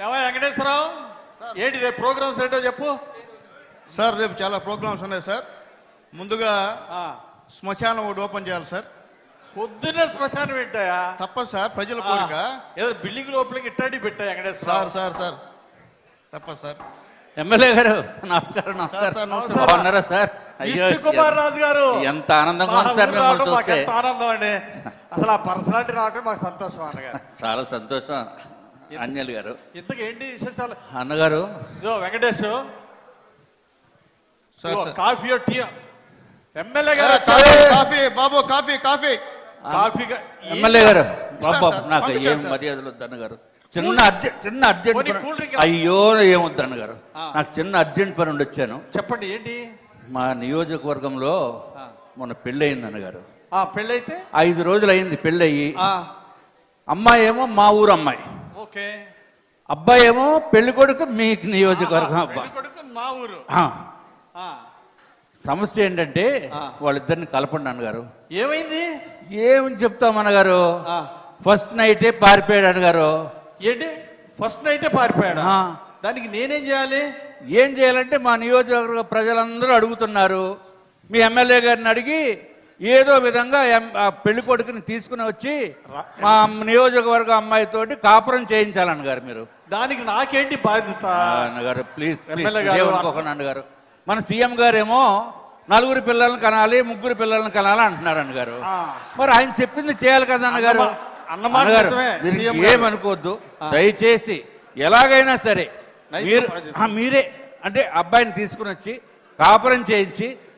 ఏమో వెంకటేశ్వరరావు? ఏంటి రేపు ప్రోగ్రామ్స్ ఏంటో చెప్పు. సార్ రేపు చాలా ప్రోగ్రామ్స్ ఉన్నాయి సార్. ముందుగా ఆ, శ్మశానం ఒకటి ఓపెన్ చేయాలి సార్. పొద్దున్నే శ్మశానం పెట్టాయా తప్పదు సార్ ప్రజల కోరిక. ఏదో బిల్డింగ్ లోపలికి ఇట్టాడి పెట్టా సార్ వెంకటేశ్వరరావు. సార్ సార్ తప్పదు సార్. ఎమ్మెల్యే గారు నమస్కారం సార్ సార్ నమస్కారం. బాగున్నారా సార్? కుమార్ రాజు గారు. ఎంత ఆనందంగా ఉంది సార్ మిమ్మల్ని చూస్తే. ఆనందం అండి. అసలు ఆ పర్సనాలిటీ రావటం మాకు సంతోషం అన్నగారు. చాలా సంతోషం. అంజలి గారు. ఇంతకేంటి విశేషాలు? అన్నగారు. ఇదో వెంకటేష్. కాఫీ టీ ఎమ్మెల్యే గారు కాఫీ, బాబు కాఫీ కాఫీ. కాఫీ ఎమ్మెల్యే గారు బాబు నాకు ఏం. మర్యాదలు వద్దు అన్నగారు. చిన్న అర్జెంట్ చిన్న అర్జెంట్ అయ్యో ఏమొద్దు అన్నగారు. ఆ. నాకు చిన్న అర్జెంట్ పని ఉండి వచ్చాను. చెప్పండి ఏంటి? మా నియోజకవర్గంలో. మొన్న పెళ్ళి అయింది అన్నగారు. ఆ పెళ్ళైతే? ఐదు రోజులు అయింది పెళ్ళి అయ్యి ఆ, అమ్మాయి ఏమో మా ఊరు అమ్మాయి. ఓకే. అబ్బాయి ఏమో పెళ్ళి కొడుకు మీ నియోజకవర్గం అబ్బా. కొడుకు మా ఊరు. సమస్య ఏంటంటే. వాళ్ళిద్దరిని కలపండి అన్నగారు. ఏమైంది? ఏమని చెప్తాం అన్నగారు? ఫస్ట్ నైటే పారిపోయాడు అన్నగారు. ఏంటి? ఫస్ట్ నైటే పారిపోయాడు. దానికి నేనేం చేయాలి? ఏం చేయాలంటే మా నియోజకవర్గ ప్రజలందరూ అడుగుతున్నారు. మీ ఎమ్మెల్యే గారిని అడిగి ఏదో విధంగా పెళ్ళి కొడుకుని తీసుకుని వచ్చి మా నియోజకవర్గ అమ్మాయితోటి కాపురం చేయించాలన్నగారు మీరు. దానికి నాకేంటి బాధ్యత? అన్నగారు ప్లీజ్ గారు, అన్నగారు మన సీఎం గారేమో నలుగురు పిల్లల్ని కనాలి ముగ్గురు పిల్లల్ని కనాలి అంటున్నారు అన్నగారు. మరి ఆయన చెప్పింది చేయాలి కదా అన్నగారు? అన్నగారు గారు. ఏమనుకోవద్దు దయచేసి ఎలాగైనా సరే మీరే. అంటే అబ్బాయిని తీసుకుని వచ్చి కాపురం చేయించి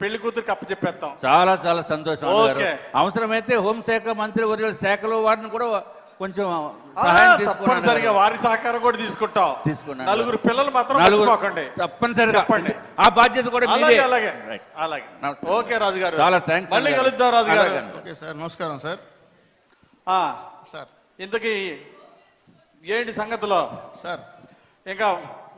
పెళ్ళి కూతురికి అప్పచెప్పేస్తాం. చాలా చాలా సంతోషం అన్నగారు ఓకే. అవసరమైతే హోంశాఖ మంత్రి వర్యుల శాఖలో వారిని కూడా కొంచెం ఆ, సహాయం తీసుకోండి తప్పనిసరిగా. వారి సహకారం కూడా తీసుకుంటాం. తీసుకున్నాను. నలుగురు పిల్లలు మాత్రం నలుగురు మర్చిపోకండి. తప్పనిసరిగా. చెప్పండి. ఆ బాధ్యత కూడా అలాగే మీదే. అలాగే Right. అలాగే. నమస్తే. ఓకే రాజు గారు చాలా థ్యాంక్స్ మళ్ళీ కలుద్దాం రాజు గారు ఓకే సార్ నమస్కారం సార్. ఆ, సార్. ఇంతకీ ఏంటి సంగతిలో? సార్. ఇంకా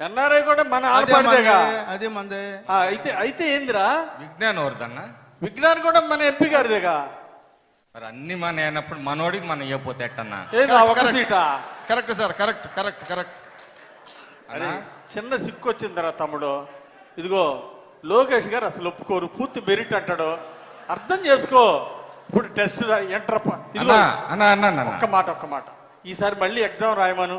ఎన్ఆర్ఐ కూడా మన ఆడపడిదేగా? అదే మందే ఆ, అయితే అయితే ఏందిరా? విజ్ఞాన్ ఎవరిదన్నా? విజ్ఞాన్ కూడా మన ఎంపీ గారిదేగా? మరి అన్ని మన అయినప్పుడు మనోడికి మనం ఇవ్వపోతే ఎట్టన్నా? ఒక correct. సీటా? Correct sir correct correct correct అరే చిన్న సిక్కు వచ్చిందిరా తమ్ముడు. ఇదిగో లోకేష్ గారు అసలు ఒప్పుకోరు పూర్తి మెరిట్ అంటాడు. అర్థం చేసుకో. ఇప్పుడు టెస్ట్ ఎంటర్ అన్నా. ఒక్క మాట ఒక్క మాట. ఈసారి మళ్ళీ ఎగ్జామ్ రాయమను.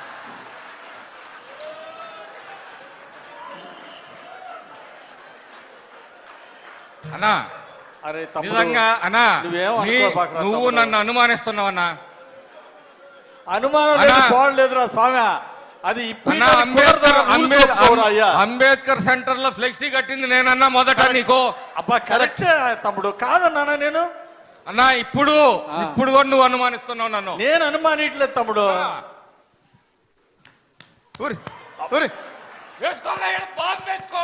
అన్నా అరే తమ్ముడు నిజంగా అన్నా నువ్వేం. నన్ను అనుమానిస్తున్నావన్నా? అనుమానం. పోవట్లేదురా స్వామి. అది అంబేద్కర్ సెంటర్లో ఫ్లెక్సీ కట్టింది నేనన్నా మొదట నీకు. అబ్బా కరెక్ట్ తమ్ముడు. కాదన్నానా నేను. అన్నా ఇప్పుడు ఇప్పుడు కూడా నువ్వు అనుమానిస్తున్నావు నన్ను. నేను అనుమానిట్లేదు తమ్ముడు. ఊరి ఊరి. వేసుకోలే, ఈడ బాంబు వేసుకో.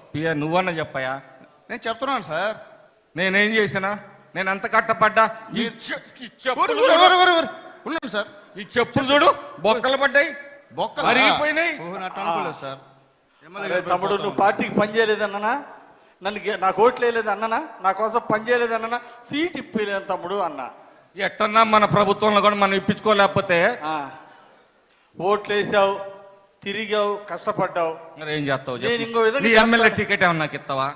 పియ నువ్వన్న చెప్పయా? నేను చెప్తున్నాను సార్. నేనేం చేసినా? నేను ఎంత కట్టపడ్డా? ఈ చె- ఈ చెప్పులు చూడు. ఉన్నాను సార్. ఈ చెప్పులు చూడు. బొక్కలు పడ్డాయి. బొక్కలు? అరిగిపోయినాయి. ఓహో, నాకు అనుకోలేదు సార్. ఎమ్మెల్యే అరే గారు తమ్ముడు పోతా నువ్వు. పార్టీకి పని చేయలేదన్ననా నన్ను గే- నాకు ఓట్లు వేయలేదు అన్ననా? నా కోసం పని చేయలేదన్ననా సీట్ ఇప్పలేదు తమ్ముడు అన్న. ఎట్టన్నా మన ప్రభుత్వంలో కూడా మనం ఇప్పించుకోలేకపోతే? ఆ, ఓట్లు వేసావు తిరిగావు కష్టపడ్డావు. మరి ఏం చేస్తావు? నేను. ఇంకో విధంగా నీ ఎమ్మెల్యే టికెట్ ఏమన్నా నాకు ఇస్తావా?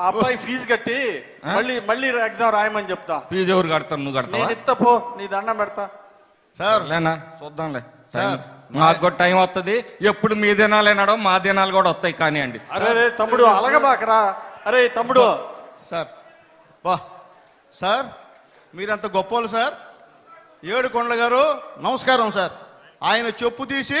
ఆ అబ్బాయి ఫీజు కట్టి? మళ్ళీ మళ్ళీ ఎగ్జామ్ రాయమని చెప్తా. ఫీజు ఎవరు కడతావు నువ్వు కడతావా? నేను ఇస్తా పో నీ దండం పెడతా. సార్. లేనా చూద్దాంలే. సార్, మాకు కూడా టైం వస్తుంది ఎప్పుడు మీ దినాలేనాడో మా దినాలు కూడా వస్తాయి కానివ్వండి. అరే రే తమ్ముడు అలగబాకరా. అరే తమ్ముడు. సార్. వా సార్ మీరంత గొప్పోళ్ళు సార్. ఏడు కొండల గారు నమస్కారం సార్. ఆయన చెప్పు తీసి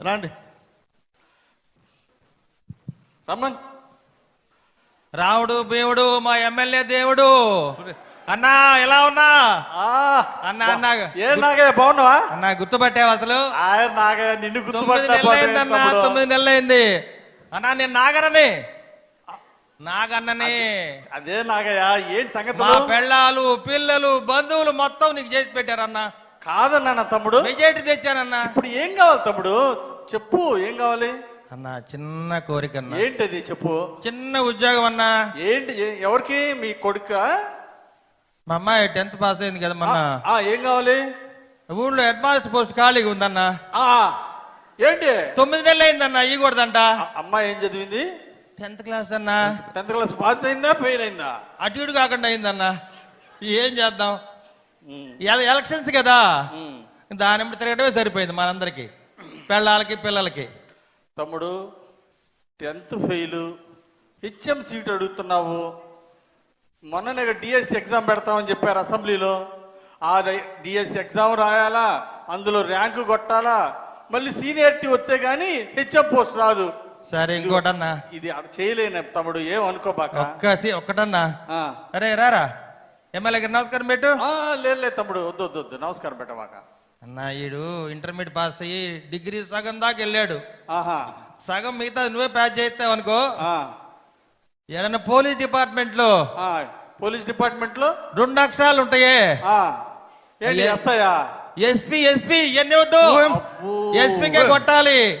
రండి. రమ్మన్ రాముడు దేవుడు మా ఎమ్మెల్యే దేవుడు. అన్నా ఎలా ఉన్నా? అన్న, అన్న. ఏ నాగయ్య బాగున్నావా? అన్నా గుర్తుపట్టావు అసలు? నాగయ్య నిన్ను తొమ్మిది గుర్తుపట్టా నెలలు అయిందన్నా తొమ్మిది నెలలు అయింది అన్నా నేను నాగరని నాగన్నని. అదే నాగయ్య ఏంటి మా సంగతులు పెళ్ళాలు పిల్లలు బంధువులు మొత్తం నీకు చేసి పెట్టారన్నా. కాదన్నా తమ్ముడు. మెజారిటీ తెచ్చానన్నా. ఇప్పుడు ఏం కావాలి తమ్ముడు? చెప్పు ఏం కావాలి? అన్నా చిన్న కోరిక అన్నా ఏంటది చెప్పు? చిన్న ఉద్యోగం అన్నా. ఏంటి ఎవరికి? మీ కొడుక? మా అమ్మాయి టెన్త్ పాస్ అయింది కదా మొన్న. ఆ ఏం కావాలి? ఊళ్ళో హెడ్ మాస్టర్ పోస్ట్ ఖాళీగా ఉందన్నా. ఏంటి? తొమ్మిది నెలలు అయిందన్నా ఇవ్వకూడదంట అమ్మాయి ఏం చదివింది? టెన్త్ క్లాస్ అన్నా. టెన్త్ క్లాస్ పాస్ అయిందా ఫెయిల్ అయిందా? అటు ఇటు కాకుండా అయిందన్నా. ఏం చేద్దాం? ఎలక్షన్స్ కదా. దాని తిరగడమే సరిపోయింది మనందరికి. పిల్లలకి పిల్లలకి. తమ్ముడు టెన్త్ ఫెయిల్. హెచ్ఎం సీట్ అడుగుతున్నావు. మొన్ననే డిఎస్సి ఎగ్జామ్ పెడతామని చెప్పారు అసెంబ్లీలో. ఆ డిఎస్సి ఎగ్జామ్ రాయాలా? అందులో ర్యాంకు కొట్టాలా? మళ్ళీ సీనియారిటీ వస్తే గానీ హెచ్ఎం పోస్ట్ రాదు. సరే ఇంకోటన్నా. ఇది చేయలేను తమ్ముడు ఏం అనుకోబాక? ఒక్క సి- ఒక్కటన్నా. అరే రారా. ఎమ్మెల్యే గారు నమస్కారం పెట్టు. ఆ, లేదు లేదు తమ్ముడు వద్దు వద్దు వద్దు నమస్కారం పెట్టమాక. అన్న ఈడు ఇంటర్మీడియట్ పాస్ అయ్యి డిగ్రీ సగం దాకా వెళ్ళాడు. ఆహా. సగం మిగతా నువ్వే ప్యాచ్ చేస్తావు అనుకో. ఆ, ఏదన్నా పోలీస్ డిపార్ట్మెంట్లో ఆ, పోలీస్ డిపార్ట్మెంట్లో రెండు అక్షరాలు ఉంటాయే. ఆ, ఏంటి అయ్యే. ఎస్ఐయా? ఎస్పీ ఎస్పీ ఇవన్నీ వద్దు. అబ్బో. ఎస్పీకే కొట్టాలి.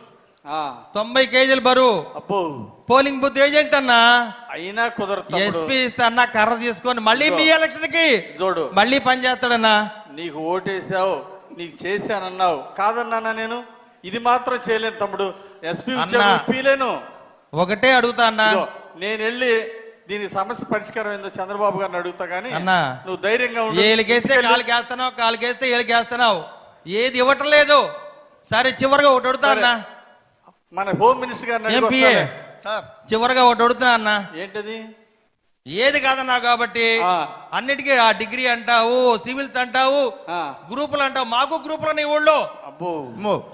తొంభై కేజీలు బరువు. అబ్బో. పోలింగ్ బూత్ ఏజెంట్ అన్నా? అయినా కుదరదు ఎస్పీ ఇస్తా అన్న కర్ర తీసుకొని మళ్ళీ మీ ఎలక్షన్కి చూడు. మళ్ళీ పని చేస్తాడన్నా? నీకు ఓటేసావు నీకు చేశానన్నావు. కాదన్నానా నేను? ఇది మాత్రం చేయలేను తమ్ముడు. ఎస్పీ ఇప్పిలేను ఒకటే అడుగుతా అన్నా. నేను వెళ్ళి దీని సమస్య పరిష్కారం ఏందో చంద్రబాబు గారిని అడుగుతా గానీ అన్నా. నువ్వు ధైర్యంగా ఉండు. ఏలికేస్తే కాలుకి వేస్తున్నావు కాలుకి వేస్తే ఏలికి వేస్తున్నావు ఏది ఇవ్వటం లేదు. సరే చివరిగా ఒకటి అడుగుతా. అన్నా. మన హోమ్ మినిస్టర్ గారిని అడిగి ఏం పిఏ? వస్తాలే. సార్. చివరిగా ఒకటి అడుగుతున్నా అన్నా. ఏంటది? ఏది కాదన్నా కాబట్టి. అన్నిటికీ ఆ డిగ్రీ అంటావు సివిల్స్ అంటావు ఆ, గ్రూపులు అంటావు. మాకు గ్రూపులు నీ ఊళ్ళో.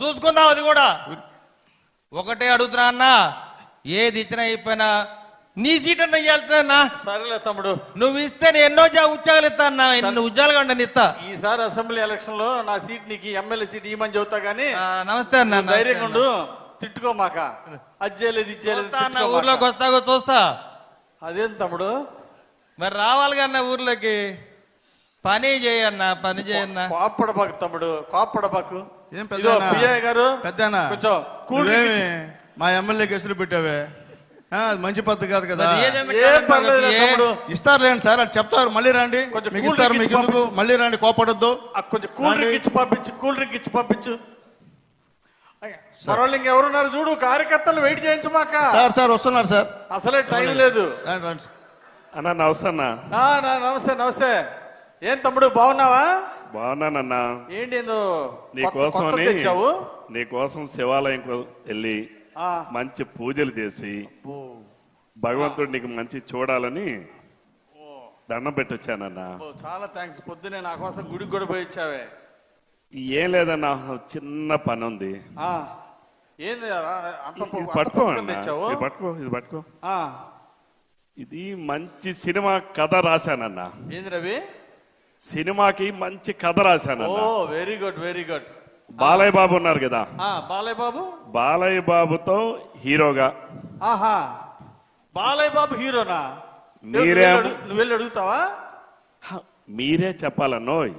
చూసుకుందాం అది కూడా. ఒకటే అడుగుతున్నా అన్నా. ఏది ఇచ్చినా అయిపోయినా నీ సీట్ అన్న ఇయ్యాల్సిన సరేలే తమ్ముడు. నువ్వు ఇస్తే నేను ఎన్నో జా ఉద్యోగాలు ఇస్తా అన్నా. ఎన్ని ఉద్యోగాలు కంటే ఇస్తా. ఈసారి అసెంబ్లీ ఎలక్షన్లో నా సీట్ నీకు ఎమ్మెల్యే సీట్ ఇవ్వమని చెబుతా గానీ ఆ, నమస్తే అన్న ధైర్యంగా ఉండు. తిట్టుకోమాక అది చేయలేదు ఇది చేయలేదు అన్న తిట్టుకోమాక. ఊర్లోకి వస్తాగో చూస్తా అదేం తమ్ముడు? మరి రావాలి అన్న ఊర్లోకి? పని చేయన్న పని చేయన్న. కోప్పడబాకు తమ్ముడు కోప్పడబాకు. ఏం? పిఏ గారు పెద్దనా కొంచెం కూల్ డ్రింక్ నువ్వేమి మా ఎమ్మెల్యే కేసులు పెట్టావే? ఆ, అది మంచి పద్ధతి కాదు కదా? మరి ఏదైనా ఇచ్చి- ఏం కాదన్నా పర్లేదు ఏ- తమ్ముడు. ఇస్తారులేండి సార్ అది చెప్తారు. మళ్ళీ రండి. కొంచెం మీకు కూల్ ఇస్తారు డ్రింక్ మీకు ఇచ్చి ఎందుకు మళ్ళీ రండి కోపడొద్దు. ఆ కొంచెం కూల్ డ్రింక్. ఇచ్చి పంపించు కూల్ డ్రింక్ ఇచ్చి పంపించు. మరోళ్ళు ఇంకెవరున్నారు చూడు కార్యకర్తలు వెయిట్ చేయించమాక. సార్ సార్ వస్తున్నారు సార్. అసలే టైం లేదు. అన్నా నమస్తే అన్న నమస్తే నమస్తే. ఏం తమ్ముడు బాగున్నావా? బాగున్నానన్నా ఏంటి ఏందో నీ కొత్త- కొత్తది కోసమని తెచ్చావు? నీ కోసం శివాలయం వెళ్ళి ఆ, మంచి పూజలు చేసి ఓ, భగవంతుడు నీకు మంచి చూడాలని దండం పెట్టొచ్చానన్నా. ఓ, చాలా థ్యాంక్స్ పొద్దునే నా కోసం గుడికి కూడా పోయి ఇచ్చావే ఏం లేదన్నా చిన్న పని ఉంది పట్టుకో పట్టుకో ఇది పట్టుకో. ఇది మంచి సినిమా కథ రాశానన్నా. ఏంది రవి? సినిమాకి మంచి కథ ఓ రాశానన్నా very good very good. Balayya Babu ఉన్నారు కదా. బాలయ్య బాబు? బాలయ్య బాబుతో హీరోగా. ఆహా. బాలయ్య బాబు హీరోనా? మీరేం- నువ్వు వెళ్ళి అడుగుతావా? మీరే చెప్పాలన్నోయ్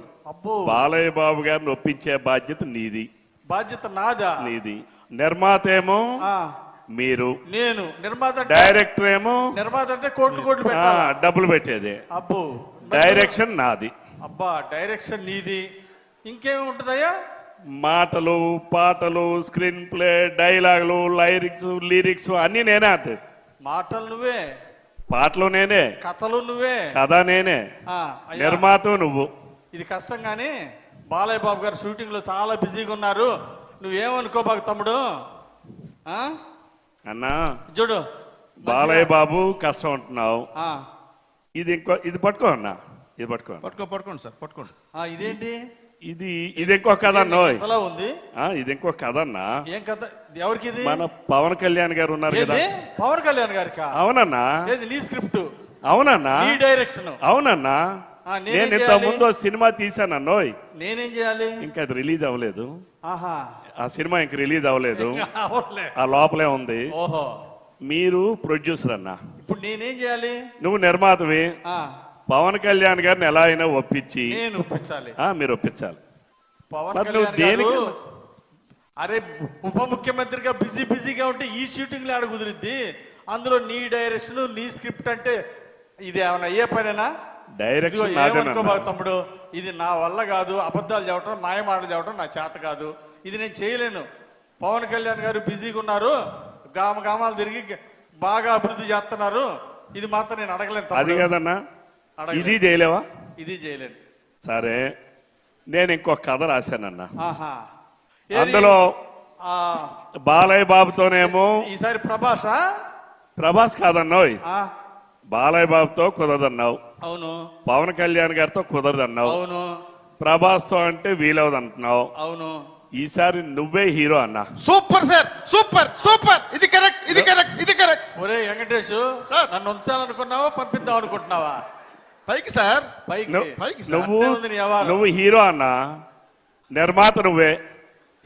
బాలయ్య బాబు గారిని ఒప్పించే బాధ్యత నీది. బాధ్యత నాదా? నీది. నిర్మాత ఏమో మీరు. నేను. నిర్మాత అంటే- డైరెక్టర్ ఏమో? నిర్మాత అంటే కోట్లు కోట్లు డబ్బులు పెట్టేదే. అబ్బో. డైరెక్షన్ నాది. అబ్బా డైరెక్షన్ నీది. ఇంకేమి ఉంటుందయ్యా? మాటలు పాటలు స్క్రీన్ ప్లే డైలాగులు లైరిక్స్ లిరిక్స్ అన్ని నేనే అంతే. మాటలు నువ్వే. పాటలు నేనే. కథలు నువ్వే. కథ నేనే. నిర్మాత నువ్వు. ఇది కష్టం కానీ బాలయ్య బాబు గారు షూటింగ్లో చాలా బిజీగా ఉన్నారు. నువ్వేమనుకోబాకు తమ్ముడు? ఆ? అన్నా చూడు బాలయ్య బాబు కష్టం అంటున్నావు. ఆ, ఇది ఇంకో ఇది పట్టుకో అన్నా ఇది పట్టుకో పట్టుకో పట్టుకోండి సార్ పట్టుకోండి. ఆ, ఇదేంటి? ఇది ఇది ఇంకో కథ ఎంతలా ఉంది? ఆ, ఇది ఇంకో కథ అన్నా. ఏం కథ? ఎవరికి ఇది? మన పవన్ కళ్యాణ్ గారు ఉన్నారు కదా. పవన్ కళ్యాణ్ గారికా? అవునన్నా. నీ స్క్రిప్ట్? అవునన్నా. నీ డైరెక్షన్. అవునన్నా. నేనేం ఇంత? ముందు సినిమా తీసానన్నోయ్ నేనేం చేయాలి? ఇంకా అది రిలీజ్ అవ్వలేదు. ఆహా. ఆ సినిమా ఇంక రిలీజ్ అవ్వలేదు. ఆ లోపలే ఉంది. ఓహో. మీరు ప్రొడ్యూసర్ అన్నా. ఇప్పుడు నేనేం చేయాలి? నువ్వు నిర్మాతవి. పవన్ కళ్యాణ్ గారిని ఎలా అయినా ఒప్పించి. నేను ఒప్పించాలి. ఆ, మీరు ఒప్పించాలి. పవన్ కళ్యాణ్ దేనికి- అరే ఉప ముఖ్యమంత్రిగా బిజీ బిజీగా ఉంటే ఈ షూటింగ్ ఆడ కుదిరిద్ది. అందులో నీ డైరెక్షన్ నీ స్క్రిప్ట్ అంటే ఇది ఏమైనా అయ్యే పనేనా? డైరెక్షన్. ఏమనుకోబాకు తమ్ముడు ఇది నా వల్ల కాదు అబద్ధాలు చెప్పడం మాయ మాటలు చెప్పడం నా చేత కాదు. ఇది నేను చేయలేను. పవన్ కళ్యాణ్ గారు బిజీగా ఉన్నారు గామ గామాలు తిరిగి బాగా అభివృద్ధి చేస్తున్నారు. ఇది మాత్రం నేను అడగలేను అది. కదన్నా. ఇది చేయలేవా? ఇది చేయలేను. సరే నేను ఇంకో కథ రాశానన్నా? అందులో బాలయ్య బాబుతోనేమో ఈసారి ప్రభాసా? ప్రభాస్ కాదన్నావు ఆ, బాలయ్య బాబుతో కుదరదన్నావు. అవును. పవన్ కళ్యాణ్ గారితో కుదరదన్నావు. అవును. ప్రభాస్తో అంటే వీలవదు అంటున్నావు అవును. ఈసారి నువ్వే హీరో అన్నా. Super sir super super. ఇది కరెక్ట్ ఇది కరెక్ట్ ఇది కరెక్ట్. ఒరే వెంకటేష్ సార్. నన్ను ఉంచాలనుకున్నావా పంపిద్దాం అనుకుంటున్నావా? పైకి సార్. పైకి. నువ్వు- పైకి. నువ్వు. నువ్వు హీరో అన్నా. నిర్మాత నువ్వే.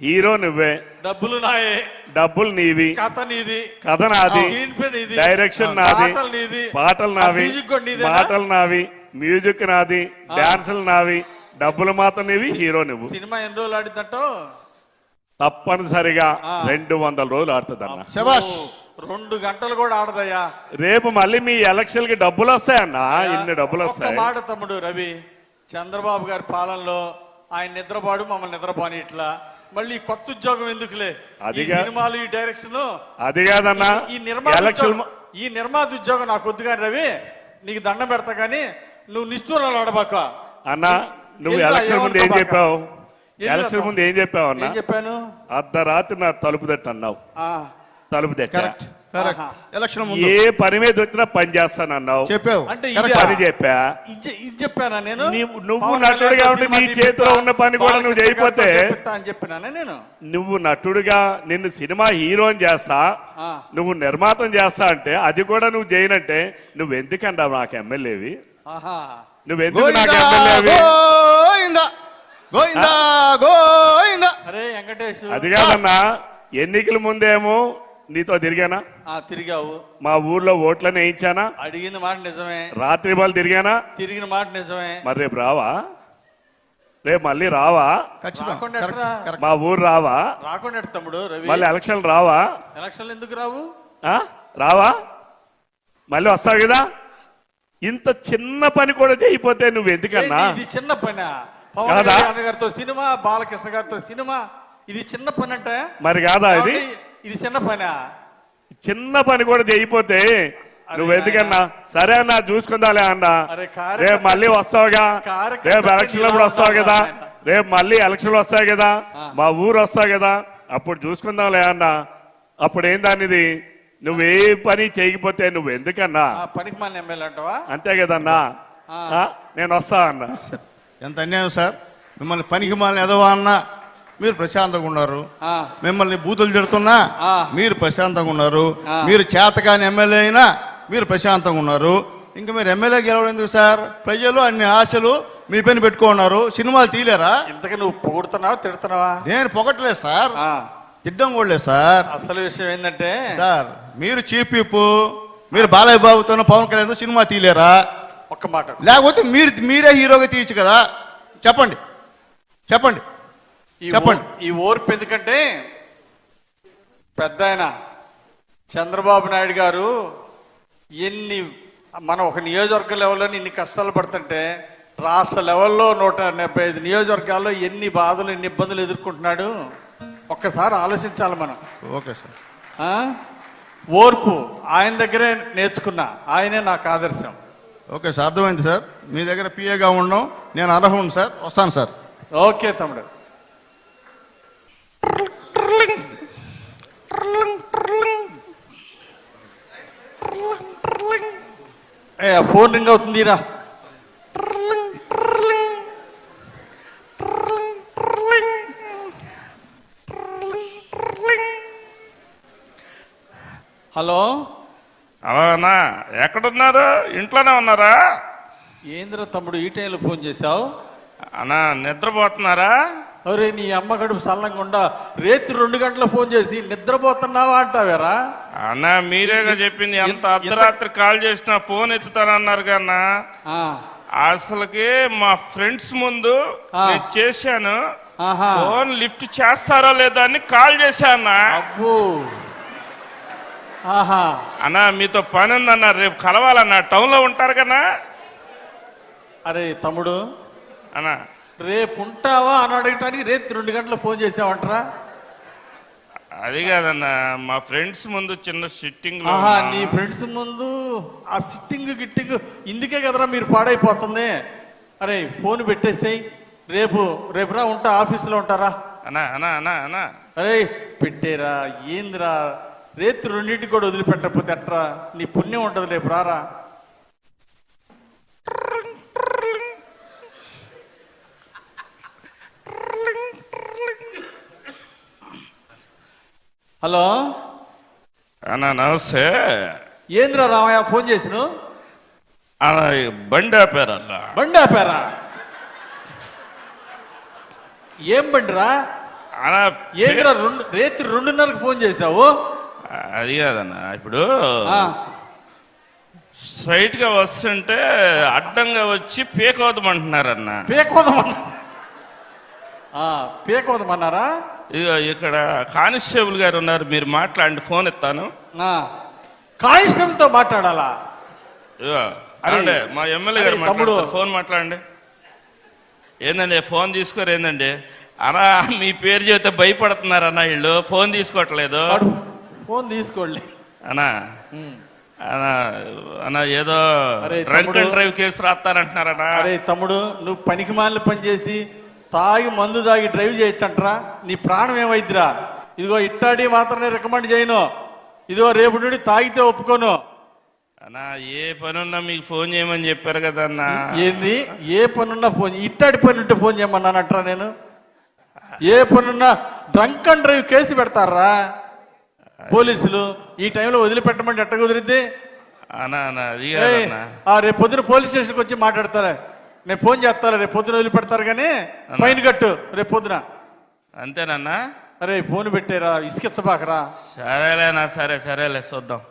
హీరో నువ్వే. డబ్బులు నాయే. డబ్బులు నీవి. కథ నీది. కథ నాది. డైరెక్షన్ నాది. పాటలు నీది. పాటలు నావి. మ్యూజిక్ నావి. నాది. డాన్సులు నావి. డబ్బులు మాత్రం నీవి హీరో నువ్వు. సినిమా ఎన్ని రోజులు ఆడిద్దంటో తప్పనిసరిగా. రెండు వందల రోజులు ఆడుతుంది అన్న శబాష్ రెండు గంటలు కూడా ఆడదయ్యా. రేపు మళ్ళీ మీ ఎలక్షన్కి డబ్బులు వస్తాయన్నా. ఇన్ని డబ్బులు వస్తాయి. మాట తమ్ముడు రవి. చంద్రబాబు గారి పాలనలో ఆయన నిద్రపాడు మమ్మల్ని నిద్రపోని ఇట్లా మళ్ళీ కొత్త ఉద్యోగం ఎందుకులే? ఈ సినిమాలు ఈ డైరెక్షన్ అది కాదన్నా. ఈ నిర్మాత ఈ నిర్మాత ఉద్యోగం నాకు వద్దు కానీ రవి నీకు దండం పెడతా కానీ నువ్వు నిష్ఠూరాలు ఆడబాక అన్న నువ్వు ఎలక్షన్ ముందు ఏం? చెప్పావు? ఎలక్షన్? ముందు ఏం చెప్పావు అన్న చెప్పాను? అర్ధరాత్రి నా తలుపు తట్టు అన్నావు ఆ, తలుపు తట్ట. ఎలక్షన్ ముందు. ఏ పని మీద వచ్చినా పని చేస్తానన్నావు. చెప్పావు. అంటే పని చెప్పా. ఇది చెప్పానా నేను? నీవు- నువ్వు నటుడుగా ఉండి సినిమా నీ చేతిలో ఉన్న పని కూడా నువ్వు చేయకపోతే అని చెప్పినానే నేను? నువ్వు నటుడుగా నిన్ను సినిమా హీరోని చేస్తా. నువ్వు నిర్మాతం చేస్తా అంటే అది కూడా నువ్వు చేయనంటే నువ్వు ఎందుకంటావు నాకు ఎమ్మెల్యేవి? ఆహా. నువ్వెందుకు నాకు ఎమ్మెల్యేవి? గోయిందా గోయిందా. అరే వెంకటేష్. అది కాదన్నా ఎన్నికల ముందేమో నీతో తిరిగానా? ఆ తిరిగావు. మా ఊర్లో ఓట్లను వేయించానా అడిగిన మాట నిజమే. రాత్రి బాల్ తిరిగానా? తిరిగిన మాట నిజమే. మరి రేపు రావా? రేపు మళ్ళీ రావా? మా ఊరు రావా? రాకుండా తమ్ముడు రవి? మళ్ళీ ఎలక్షన్ రావా? ఎలక్షన్లు ఎందుకు రావు? ఆ? రావా? మళ్ళీ వస్తావు కదా? ఇంత చిన్న పని కూడా చేయకపోతే నువ్వు ఎందుకన్నా? ఇది చిన్న పని? పవన్ గారితో సినిమా బాలకృష్ణ గారితో సినిమా. ఇది చిన్న పని అంటే. మరి కాదా ఇది? ఇది చిన్న పని? చిన్న పని కూడా చేయకపోతే నువ్వు ఎందుకన్నా? సరే అన్నా చూసుకుందాలే అన్నా. రేపు మళ్ళీ వస్తావుగా? రేపు ఎలక్షన్ అప్పుడు వస్తావు కదా. రేపు మళ్ళీ ఎలక్షన్లు వస్తాయి కదా? మా ఊరు వస్తావు కదా? అప్పుడు చూసుకుందాంలే అన్నా. అప్పుడు ఏం దానిది? నువ్వు ఏ పని చేయకపోతే నువ్వు ఎందుకన్నా? ఆ పనికి మన ఎమ్మెల్యే అంటావా? అంతే కదన్నా. ఆ, నేను వస్తా అన్నా. ఎంత అన్యాయం సార్? మిమ్మల్ని పనికి మాలిన ఎదవా అన్నా మీరు ప్రశాంతంగా ఉన్నారు. మిమ్మల్ని బూతులు తిడుతున్నా. మీరు ప్రశాంతంగా ఉన్నారు. మీరు చేతకాని ఎమ్మెల్యే అయినా మీరు ప్రశాంతంగా ఉన్నారు. ఇంకా మీరు ఎమ్మెల్యే గెలవడం ఎందుకు సార్? ప్రజలు అన్ని ఆశలు మీ పైన పెట్టుకున్నారు. సినిమాలు తీయలేరా? ఇంతకు నువ్వు పొగుడుతున్నావా తిడుతున్నావా? నేను పొగట్లేదు సార్. తిడ్డం కూడా లేదు సార్. అసలు విషయం ఏంటంటే సార్ మీరు చీఫ్ మీరు బాలయ్య బాబుతో పవన్ కళ్యాణ్ సినిమా తీయలేరా? ఒక్క మాట. లేకపోతే మీరు మీరే హీరోగా తీయచ్చు కదా. చెప్పండి. చెప్పండి. చెప్పండి. ఈ ఓర్పు ఎందుకంటే పెద్ద ఆయన చంద్రబాబు నాయుడు గారు ఎన్ని మనం ఒక నియోజకవర్గ లెవెల్లో ఇన్ని కష్టాలు పడుతుంటే రాష్ట్ర లెవెల్లో నూట డెబ్బై ఐదు నియోజకవర్గాల్లో ఎన్ని బాధలు ఎన్ని ఇబ్బందులు ఎదుర్కొంటున్నాడు? ఒక్కసారి ఆలోచించాలి మనం. Okay sir? ఓర్పు ఆయన దగ్గరే నేర్చుకున్నా. ఆయనే నాకు ఆదర్శం. ఓకే సార్ అర్థమైంది సార్. మీ దగ్గర పిఏగా ఉండడం నేను అర్హం సార్. వస్తాను సార్. ఓకే తమ్ముడు. ఫోన్ రింగ్ అవుతుందిరా హలో అన్నా ఎక్కడున్నారు? ఇంట్లోనే ఉన్నారా? ఏంద్ర తమ్ముడు ఈ టైంలో ఫోన్ చేశావు? అన్నా నిద్రపోతున్నారా? అరే నీ అమ్మ కడుపు సల్లంగా రేత్రి రెండు గంటల ఫోన్ చేసి నిద్రపోతున్నావా అంటావేరా? అన్నా మీరేగా చెప్పింది? ఎంత అర్ధరాత్రి కాల్ చేసినా ఫోన్ ఎత్తుతానన్నారు కన్నా అసలుకి మా ఫ్రెండ్స్ ముందు. నేను చేశాను. ఫోన్ లిఫ్ట్ చేస్తారో లేదో అని కాల్ చేశానా అబ్బో. అన్నా మీతో పని ఉందన్నా. రేపు కలవాలన్నా. టౌన్లో ఉంటారు కన్నా అరే తమ్ముడు. అన్నా. రేపు ఉంటావా అని అడగటానికి రేత్రి రెండు గంటల ఫోన్ చేసావంటరా? అది కాదన్నా మా ఫ్రెండ్స్ ముందు చిన్న సిట్టింగ్ ఆహా నీ ఫ్రెండ్స్ ముందు ఆ సిట్టింగ్ గిట్టింగ్ ఇందుకే కదరా మీరు పాడైపోతుంది. అరే ఫోన్ పెట్టేసేయ్. రేపు రేపురా ఉంటా ఆఫీసులో ఉంటారా? అన్నా అన్నా అన్నా అన్నా. అరే పెట్టేరా ఏందిరా? రేత్రి రెండింటికి కూడా వదిలిపెట్టకపోతే ఎట్రా? నీ పుణ్యం ఉంటుంది రేపు రారా? హలో? అన్నా నమస్తే. ఏంద్రా రామయ్య ఫోన్ చేసిన? బండి ఆపారల్లా బండి ఆపారా? ఏం బండిరా? అన్నా ఏంద్రా రెండు రేత్రి రెండున్నరకు ఫోన్ చేశావు? అది కాదన్నా ఇప్పుడు ఆ, స్ట్రైట్గా వస్తుంటే అడ్డంగా వచ్చి పీకవద్దమంటున్నారన్న పేకోదమన్నా ఆ, పేకోదమన్నారా? ఇక్కడ కానిస్టేబుల్ గారు ఉన్నారు మీరు మాట్లాడండి ఫోన్ ఇస్తాను ఆ, కానిస్టేబుల్తో మాట్లాడాలా? ఏమండి, మా ఎమ్మెల్యే గారు తమ్ముడు. ఫోన్ మాట్లాడండి. ఏందండి ఫోన్ తీసుకోరు ఏందండి? అన్నా మీ పేరు చెబితే భయపడుతున్నారన్న వీళ్ళు ఫోన్ తీసుకోవట్లేదు. ఫోన్ తీసుకోండి. అన్నా అన్నా అన్నా ఏదో డ్రంక్. అండ్ డ్రైవ్ కేసు రాస్తారంటున్నారన్నా అరే తమ్ముడు నువ్వు పనికి మాలిన పని చేసి తాగి మందు తాగి డ్రైవ్ చేయొచ్చంటరా? నీ ప్రాణం ఏమైద్దిరా? ఇదిగో ఇట్టాడి మాత్రమే రికమెండ్ చేయను. ఇదిగో రేపు నుండి తాగితే ఒప్పుకోను. అన్నా ఏ పని ఉన్నా మీకు ఫోన్ చేయమని చెప్పారు కదన్నా ఏంది? ఏ పనున్నా ఫోన్ ఇట్టాడి పని ఉంటే ఫోన్ చేయమన్నానంటరా నేను? ఏ పనున్నా డ్రంక్ అండ్ డ్రైవ్ కేసు పెడతారా? పోలీసులు ఈ టైంలో వదిలిపెట్టమంటే ఎట్ట కుదిరిద్ది అన్నా అన్నా అది రేపు పొద్దున పోలీస్ స్టేషన్కి వచ్చి మాట్లాడతారా? నేను ఫోన్ చేస్తారా రేపు పొద్దున వదిలిపెడతారు కానీ ఫైన్ కట్టు రేపు పొద్దున. అంతేనన్నా? అరే ఫోన్ పెట్టారా ఇసుకిచ్చబాకరా. సరేలేనా సరే సరేలే చూద్దాం